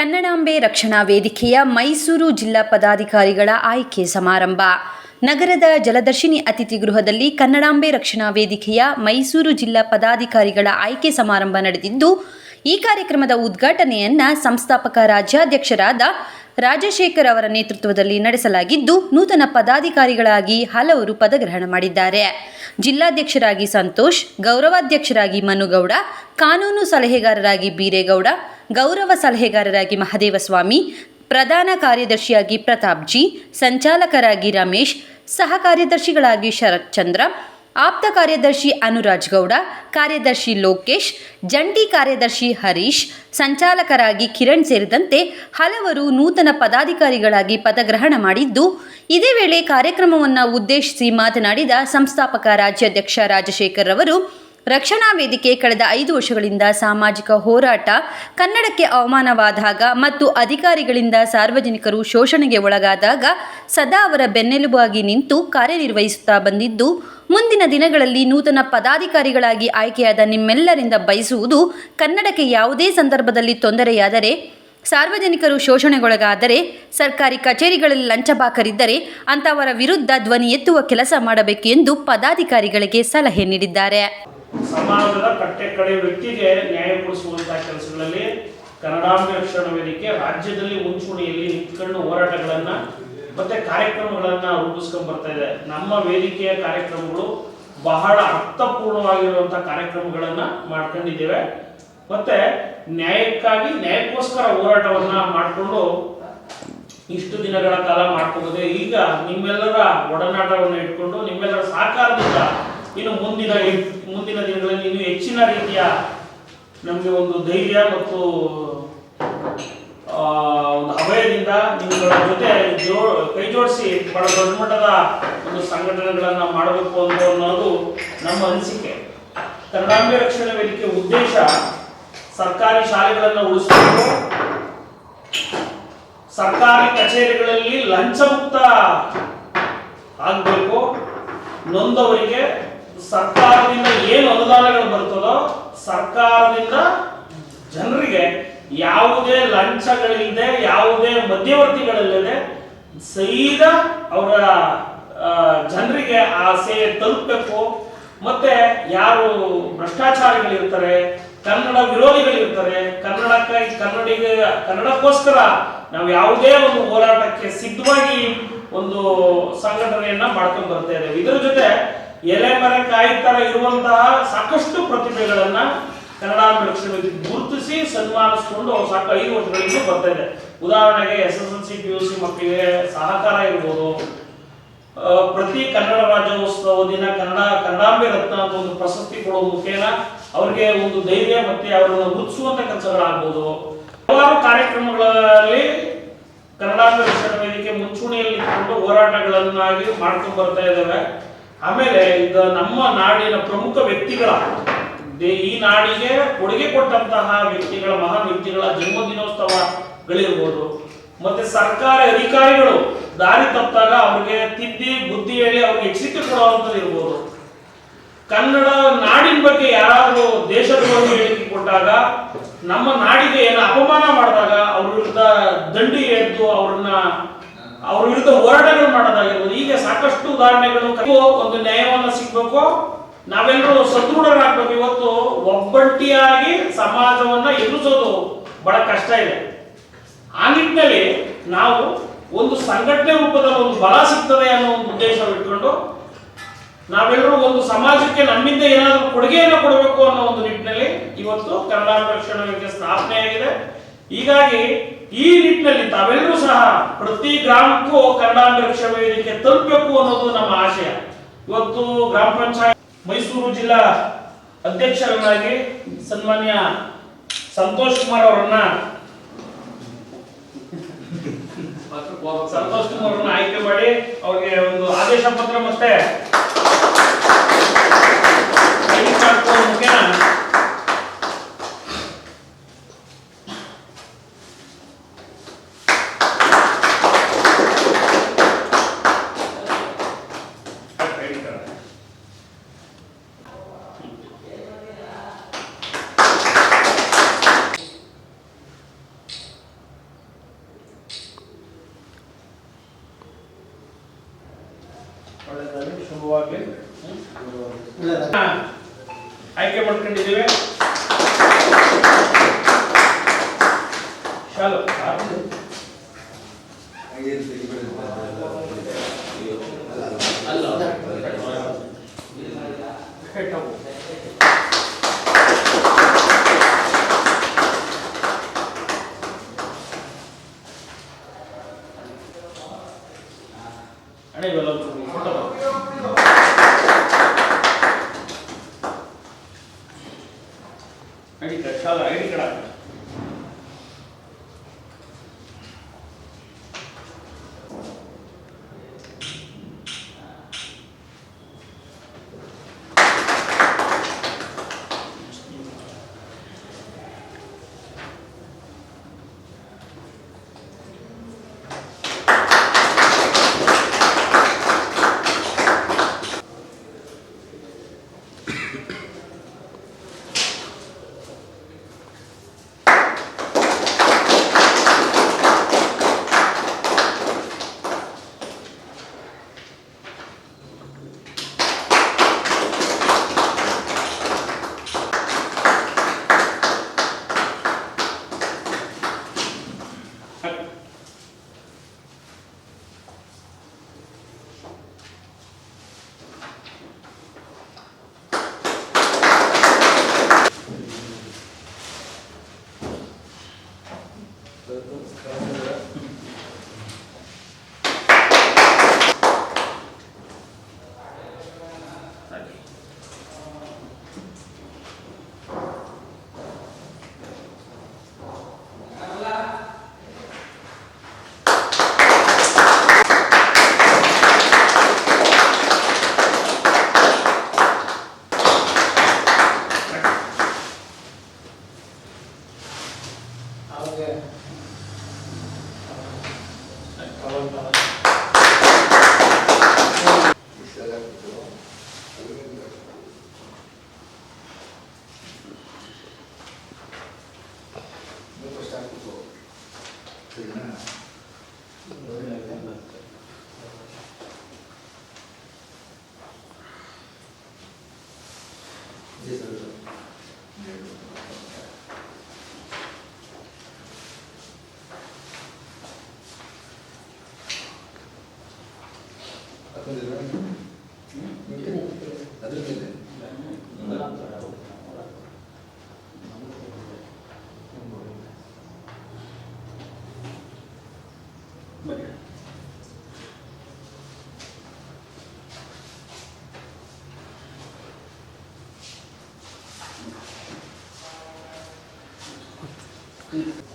ಕನ್ನಡಾಂಬೆ ರಕ್ಷಣಾ ವೇದಿಕೆಯ ಮೈಸೂರು ಜಿಲ್ಲಾ ಪದಾಧಿಕಾರಿಗಳ ಆಯ್ಕೆ ಸಮಾರಂಭ. ನಗರದ ಜಲದರ್ಶಿನಿ ಅತಿಥಿ ಗೃಹದಲ್ಲಿ ಕನ್ನಡಾಂಬೆ ರಕ್ಷಣಾ ವೇದಿಕೆಯ ಮೈಸೂರು ಜಿಲ್ಲಾ ಪದಾಧಿಕಾರಿಗಳ ಆಯ್ಕೆ ಸಮಾರಂಭ ನಡೆದಿದ್ದು, ಈ ಕಾರ್ಯಕ್ರಮದ ಉದ್ಘಾಟನೆಯನ್ನ ಸಂಸ್ಥಾಪಕ ರಾಜ್ಯಾಧ್ಯಕ್ಷರಾದ ರಾಜಶೇಖರ್ ಅವರ ನೇತೃತ್ವದಲ್ಲಿ ನಡೆಸಲಾಗಿದ್ದು, ನೂತನ ಪದಾಧಿಕಾರಿಗಳಾಗಿ ಹಲವರು ಪದಗ್ರಹಣ ಮಾಡಿದ್ದಾರೆ. ಜಿಲ್ಲಾಧ್ಯಕ್ಷರಾಗಿ ಸಂತೋಷ್, ಗೌರವಾಧ್ಯಕ್ಷರಾಗಿ ಮನುಗೌಡ, ಕಾನೂನು ಸಲಹೆಗಾರರಾಗಿ ಬೀರೇಗೌಡ ಗೌರವ ಸಲಹೆಗಾರರಾಗಿ ಮಹದೇವಸ್ವಾಮಿ, ಪ್ರಧಾನ ಕಾರ್ಯದರ್ಶಿಯಾಗಿ ಪ್ರತಾಪ್ ಜಿ ಸಂಚಾಲಕರಾಗಿ ರಮೇಶ್, ಸಹ ಕಾರ್ಯದರ್ಶಿಗಳಾಗಿ ಶರತ್ ಚಂದ್ರ, ಆಪ್ತ ಕಾರ್ಯದರ್ಶಿ ಅನುರಾಜ್ ಗೌಡ, ಕಾರ್ಯದರ್ಶಿ ಲೋಕೇಶ್, ಜಂಟಿ ಕಾರ್ಯದರ್ಶಿ ಹರೀಶ್, ಸಂಚಾಲಕರಾಗಿ ಕಿರಣ್ ಸೇರಿದಂತೆ ಹಲವರು ನೂತನ ಪದಾಧಿಕಾರಿಗಳಾಗಿ ಪದಗ್ರಹಣ ಮಾಡಿದ್ದು, ಇದೇ ವೇಳೆ ಕಾರ್ಯಕ್ರಮವನ್ನು ಉದ್ದೇಶಿಸಿ ಮಾತನಾಡಿದ ಸಂಸ್ಥಾಪಕ ರಾಜ್ಯಾಧ್ಯಕ್ಷ ರಾಜಶೇಖರ್ ಅವರು ರಕ್ಷಣಾ ವೇದಿಕೆ ಕಳೆದ ಐದು ವರ್ಷಗಳಿಂದ ಸಾಮಾಜಿಕ ಹೋರಾಟ, ಕನ್ನಡಕ್ಕೆ ಅವಮಾನವಾದಾಗ ಮತ್ತು ಅಧಿಕಾರಿಗಳಿಂದ ಸಾರ್ವಜನಿಕರು ಶೋಷಣೆಗೆ ಒಳಗಾದಾಗ ಸದಾ ಅವರ ಬೆನ್ನೆಲುಬಾಗಿ ನಿಂತು ಕಾರ್ಯನಿರ್ವಹಿಸುತ್ತಾ ಬಂದಿದ್ದು, ಮುಂದಿನ ದಿನಗಳಲ್ಲಿ ನೂತನ ಪದಾಧಿಕಾರಿಗಳಾಗಿ ಆಯ್ಕೆಯಾದ ನಿಮ್ಮೆಲ್ಲರಿಂದ ಬಯಸುವುದು ಕನ್ನಡಕ್ಕೆ ಯಾವುದೇ ಸಂದರ್ಭದಲ್ಲಿ ತೊಂದರೆಯಾದರೆ, ಸಾರ್ವಜನಿಕರು ಶೋಷಣೆಗೊಳಗಾದರೆ, ಸರ್ಕಾರಿ ಕಚೇರಿಗಳಲ್ಲಿ ಲಂಚಬಾಕರಿದ್ದರೆ ಅಂತವರ ವಿರುದ್ಧ ಧ್ವನಿ ಎತ್ತುವ ಕೆಲಸ ಮಾಡಬೇಕು ಎಂದು ಪದಾಧಿಕಾರಿಗಳಿಗೆ ಸಲಹೆ ನೀಡಿದ್ದಾರೆ. ಸಮಾಜದ ಕಟ್ಟೆ ಕಡೆ ವ್ಯಕ್ತಿಗೆ ನ್ಯಾಯ ಕೊಡಿಸುವಂತಹ ಕೆಲಸಗಳಲ್ಲಿ ಕನ್ನಡಾಂಬೆ ರಕ್ಷಣಾ ವೇದಿಕೆ ರಾಜ್ಯದಲ್ಲಿ ಮುಂಚೂಣಿಯಲ್ಲಿ ನಿಂತ್ಕೊಂಡು ಹೋರಾಟಗಳನ್ನ ಮತ್ತೆ ಕಾರ್ಯಕ್ರಮಗಳನ್ನ ರೂಪಿಸ್ಕೊಂಡ್ ಬರ್ತಾ ಇದೆ. ನಮ್ಮ ವೇದಿಕೆಯ ಕಾರ್ಯಕ್ರಮಗಳು ಬಹಳ ಅರ್ಥಪೂರ್ಣವಾಗಿರುವಂತಹ ಕಾರ್ಯಕ್ರಮಗಳನ್ನ ಮಾಡ್ಕೊಂಡಿದ್ದೇವೆ. ಮತ್ತೆ ನ್ಯಾಯಕ್ಕಾಗಿ, ನ್ಯಾಯಕ್ಕೋಸ್ಕರ ಹೋರಾಟವನ್ನ ಮಾಡಿಕೊಂಡು ಇಷ್ಟು ದಿನಗಳ ಕಾಲ ಮಾಡ್ಕೋಬೋದೆ ಈಗ ನಿಮ್ಮೆಲ್ಲರ ಒಡನಾಟವನ್ನು ಇಟ್ಕೊಂಡು ನಿಮ್ಮೆಲ್ಲರ ಸಹಕಾರದಿಂದ ಇನ್ನು ಮುಂದಿನ ಮುಂದಿನ ದಿನಗಳಲ್ಲಿ ಇನ್ನು ಹೆಚ್ಚಿನ ರೀತಿಯ ನಮಗೆ ಒಂದು ಧೈರ್ಯ ಮತ್ತು ಒಂದು ಅಭಯದಿಂದ ನಿಮ್ಮಗಳ ಜೊತೆ ಜೋ, ಕೈ ಜೋಡಿಸಿ ಬಹಳ ದೊಡ್ಡ ಮಟ್ಟದ ಒಂದು ಸಂಘಟನೆಗಳನ್ನು ಮಾಡಬೇಕು ಅಂತ ಅನ್ನೋದು ನಮ್ಮ ಅನಿಸಿಕೆ. ಕನ್ನಡಾಂಬೆ ರಕ್ಷಣಾ ವೇದಿಕೆ ಉದ್ದೇಶ ಸರ್ಕಾರಿ ಶಾಲೆಗಳನ್ನು ಉಳಿಸಬೇಕು. ಸರ್ಕಾರಿ ಕಚೇರಿಗಳಲ್ಲಿ ಲಂಚ ಮುಕ್ತ ಆಗಬೇಕು. ನೊಂದವರಿಗೆ ಸರ್ಕಾರದಿಂದ ಏನು ಅನುದಾನಗಳು ಬರ್ತದೋ ಸರ್ಕಾರದಿಂದ ಜನರಿಗೆ ಯಾವುದೇ ಲಂಚಗಳಿಲ್ಲದೆ, ಯಾವುದೇ ಮಧ್ಯವರ್ತಿಗಳಿಲ್ಲದೆ ಸೀದಾ ಅವರ ಜನರಿಗೆ ಆ ಸೇವೆ ತಲುಪಬೇಕು. ಮತ್ತೆ ಯಾರು ಭ್ರಷ್ಟಾಚಾರಿಗಳಿರ್ತಾರೆ, ಕನ್ನಡ ವಿರೋಧಿಗಳಿರ್ತಾರೆ ಕನ್ನಡಕ್ಕಾಗಿ ಕನ್ನಡಿಗ, ಕನ್ನಡಕ್ಕೋಸ್ಕರ ನಾವು ಯಾವುದೇ ಒಂದು ಹೋರಾಟಕ್ಕೆ ಸಿದ್ಧವಾಗಿ ಒಂದು ಸಂಘಟನೆಯನ್ನ ಮಾಡ್ಕೊಂಡು ಬರ್ತಾ ಇದ್ದೇವೆ. ಇದರ ಜೊತೆ ಎಲೆ ಮರ ಕಾಯಿ ತರ ಇರುವಂತಹ ಸಾಕಷ್ಟು ಪ್ರತಿಭೆಗಳನ್ನ ಕನ್ನಡ ಗುರುತಿಸಿ ಸನ್ಮಾನಿಸಿಕೊಂಡು ಸಾಕು ಐದು ವರ್ಷಗಳಿಂದ ಬರ್ತಾ ಇದೆ. ಉದಾಹರಣೆಗೆ S S L C, P U C ಮಕ್ಕಳಿಗೆ ಸಹಕಾರ ಇರ್ಬೋದು. ಪ್ರತಿ ಕನ್ನಡ ರಾಜ್ಯೋತ್ಸವ ದಿನ ಕನ್ನಡ, ಕನ್ನಡಾಂಬೆ ರತ್ನ ಅಂತ ಒಂದು ಪ್ರಶಸ್ತಿ ಕೊಡೋ ಮುಖೇನ ಅವರಿಗೆ ಒಂದು ಧೈರ್ಯ ಮತ್ತೆ ಅವರನ್ನು ಮುಚ್ಚುವಂತ ಕೆಲಸಗಳಾಗ್ಬೋದು. ಹಲವಾರು ಕಾರ್ಯಕ್ರಮಗಳಲ್ಲಿ ಕನ್ನಡಾಂಬೆ ರಕ್ಷಣಾ ವೇದಿಕೆ ಮುಂಚೂಣಿಯಲ್ಲಿ ಹೋರಾಟಗಳನ್ನಾಗಿ ಮಾಡ್ಕೊಂಡು ಬರ್ತಾ ಇದ್ದಾವೆ ಆಮೇಲೆ ಈಗ ನಮ್ಮ ನಾಡಿನ ಪ್ರಮುಖ ವ್ಯಕ್ತಿಗಳ ಈ ನಾಡಿಗೆ ಕೊಡುಗೆ ಕೊಟ್ಟಂತಹ ವ್ಯಕ್ತಿಗಳ, ಮಹಾನ್ ವ್ಯಕ್ತಿಗಳ ಜನ್ಮದಿನೋತ್ಸವಗಳಿರ್ಬೋದು. ಮತ್ತೆ ಸರ್ಕಾರಿ ಅಧಿಕಾರಿಗಳು ದಾರಿ ತಪ್ಪಿದಾಗ ಅವ್ರಿಗೆ ತಿದ್ದಿ, ಬುದ್ಧಿ ಹೇಳಿ ಅವ್ರಿಗೆ ಎಚ್ಚರಿಕೆ ಕೊಡುವಂಥದ್ದು ಇರ್ಬೋದು. ಕನ್ನಡ ನಾಡಿನ ಬಗ್ಗೆ ಯಾರಾದರೂ ದೇಶದ ಬಗ್ಗೆ ಹೇಳಿಕೆ ಕೊಟ್ಟಾಗ, ನಮ್ಮ ನಾಡಿಗೆ ಏನು ಅಪಮಾನ ಮಾಡಿದಾಗ ಅವ್ರ ವಿರುದ್ಧ ದಂಡಿ ಎದ್ದು ಅವ್ರನ್ನ ಅವ್ರ ವಿರುದ್ಧ ಹೋರಾಟಗಳು ಮಾಡೋದಾಗಿರ್ಬೋದು. ಹೀಗೆ ಸಾಕಷ್ಟು ಉದಾಹರಣೆಗಳು. ಒಂದು ನ್ಯಾಯವನ್ನ ಸಿಗ್ಬೇಕು. ನಾವೆಲ್ಲರೂ ಸದೃಢರಾಗ್ಬೇಕು. ಇವತ್ತು ಒಬ್ಬಂಟಿಯಾಗಿ ಸಮಾಜವನ್ನ ಎದುರಿಸೋದು ಬಹಳ ಕಷ್ಟ ಇದೆ. ಆ ನಿಟ್ಟಿನಲ್ಲಿ ನಾವು ಒಂದು ಸಂಘಟನೆ ರೂಪದ ಒಂದು ಬಲ ಸಿಗ್ತದೆ ಅನ್ನೋ ಒಂದು ಉದ್ದೇಶ ಇಟ್ಕೊಂಡು ನಾವೆಲ್ಲರೂ ಒಂದು ಸಮಾಜಕ್ಕೆ ನಮ್ಮಿಂದ ಏನಾದರೂ ಕೊಡುಗೆಯನ್ನು ಕೊಡಬೇಕು ಅನ್ನೋ ಒಂದು ನಿಟ್ಟಿನಲ್ಲಿ ಇವತ್ತು ಕನ್ನಡ ರಕ್ಷಣಾ ಸ್ಥಾಪನೆ ಸ್ಥಾಪನೆಯಾಗಿದೆ. ಹೀಗಾಗಿ ಈ ನಿಟ್ಟಿನಲ್ಲಿ ತಾವೆಲ್ಲರೂ ಸಹ ಪ್ರತಿ ಗ್ರಾಮಕ್ಕೂ ಕನ್ನಡ ರಕ್ಷಣಾ ವೇದಿಕೆ ತಲುಪಬೇಕು ಅನ್ನೋದು ನಮ್ಮ ಆಶಯ. ಇವತ್ತು ಗ್ರಾಮ ಪಂಚಾಯತ್ ಮೈಸೂರು ಜಿಲ್ಲಾ ಅಧ್ಯಕ್ಷರನ್ನಾಗಿ ಸನ್ಮಾನ್ಯ ಸಂತೋಷ್ ಕುಮಾರ್ ಅವರನ್ನ ಸಂತೋಷ್ ಕುಮಾರ್ ಅವರನ್ನ ಆಯ್ಕೆ ಮಾಡಿ ಅವ್ರಿಗೆ ಒಂದು ಆದೇಶ ಪತ್ರ ಮತ್ತೆ ಆಯ್ಕೆ ಮಾಡ್ಕೊಂಡಿದ್ದೀವಿ. ಅಣ್ಣ ಇವೆಲ್ಲ photo dejado a Ingram ¿eh, 是，嗯，啊，等一下，你你过来，来这。Peace.